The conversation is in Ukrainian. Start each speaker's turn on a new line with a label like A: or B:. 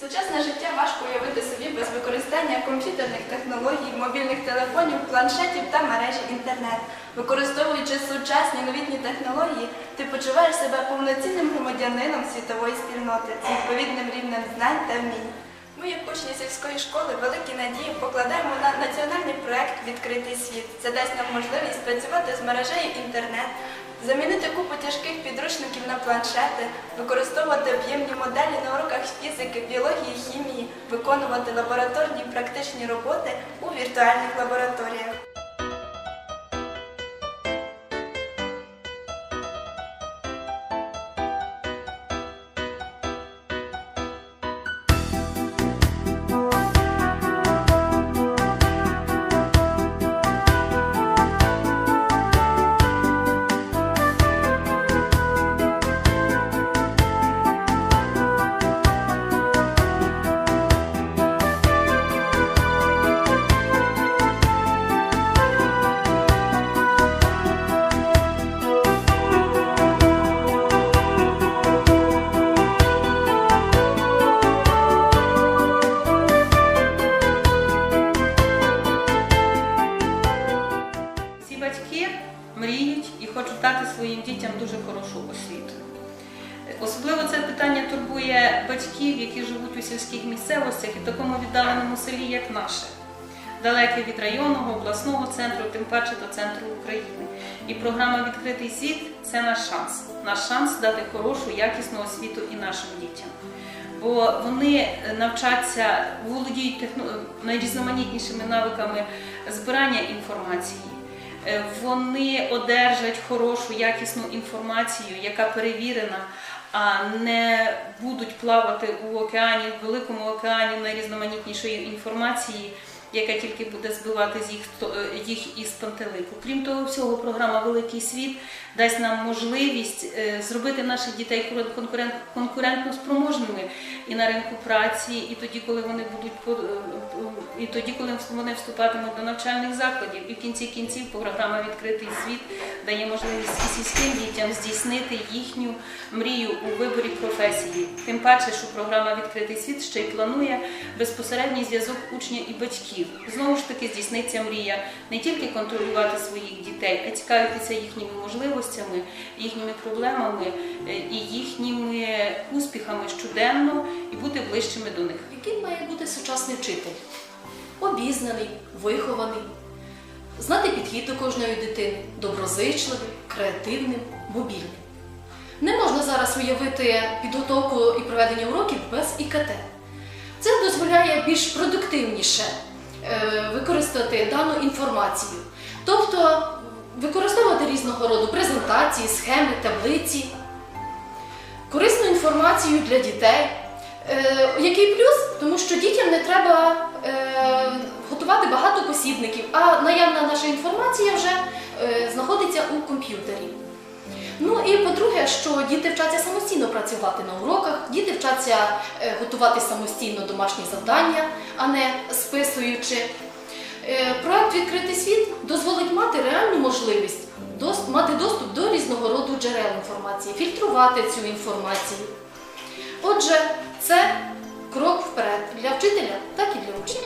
A: Сучасне життя важко уявити собі без використання комп'ютерних технологій, мобільних телефонів, планшетів та мережі інтернет. Використовуючи сучасні новітні технології, ти почуваєш себе повноцінним громадянином світової спільноти з відповідним рівнем знань та вмінь. Ми, як учні сільської школи, великі надії покладаємо на національний проект Відкритий світ. Це дасть нам можливість працювати з мережею інтернет, замінити купу тяжких підручників на планшети, використовувати об'ємні моделі на уроках фізики, біології, виконувати лабораторні практичні роботи у віртуальних лабораторіях.
B: Дати своїм дітям дуже хорошу освіту. Особливо це питання турбує батьків, які живуть у сільських місцевостях і в такому віддаленому селі, як наше, далеке від районного, обласного центру, тим паче до центру України. І програма Відкритий світ це наш шанс. Наш шанс дати хорошу, якісну освіту і нашим дітям. Бо вони навчаться, володіють техно... найрізноманітнішими навиками збирання інформації. Е, Вони одержать хорошу, якісну інформацію, яка перевірена, а не будуть плавати у океані, в великому океані найрізноманітнішої інформації, яка тільки буде збивати з їх, е, їх із пантелику. Крім того всього, програма Великий світ дасть нам можливість е, зробити наших дітей конкурент, конкурентно спроможними і на ринку праці, і тоді, коли вони будуть е, і тоді, коли вони вступатимуть до навчальних закладів. І в кінці кінців програма Відкритий світ дає можливість сільським дітям здійснити їхню мрію у виборі професії. Тим паче, що програма Відкритий світ ще й планує безпосередній зв'язок учня і батьків. Знову ж таки здійсниться мрія не тільки контролювати своїх дітей, а цікавитися їхніми можливостями, їхніми проблемами е, і їхніми успіхами щоденно і бути ближчими до них.
C: Яким має бути сучасний вчитель? Обізнаний, вихований, знати підхід до кожної дитини, доброзичливий, креативним, мобільним. Не можна зараз уявити підготовку і проведення уроків без ІКТ. Це дозволяє більш продуктивніше використати дану інформацію, тобто використовувати різного роду презентації, схеми, таблиці, корисну інформацію для дітей. Е, який плюс? Тому що дітям не треба е, готувати багато посібників, а наявна наша інформація вже е, знаходиться у комп'ютері. Ну і по-друге, що діти вчаться самостійно працювати на уроках, діти вчаться е, готувати самостійно домашні завдання, а не списуючи. Е, Проект Відкритий світ дозволить мати реальну можливість мати доступ до різного роду джерел інформації, фільтрувати цю інформацію. Отже, це крок вперед для вчителя, так і для учня.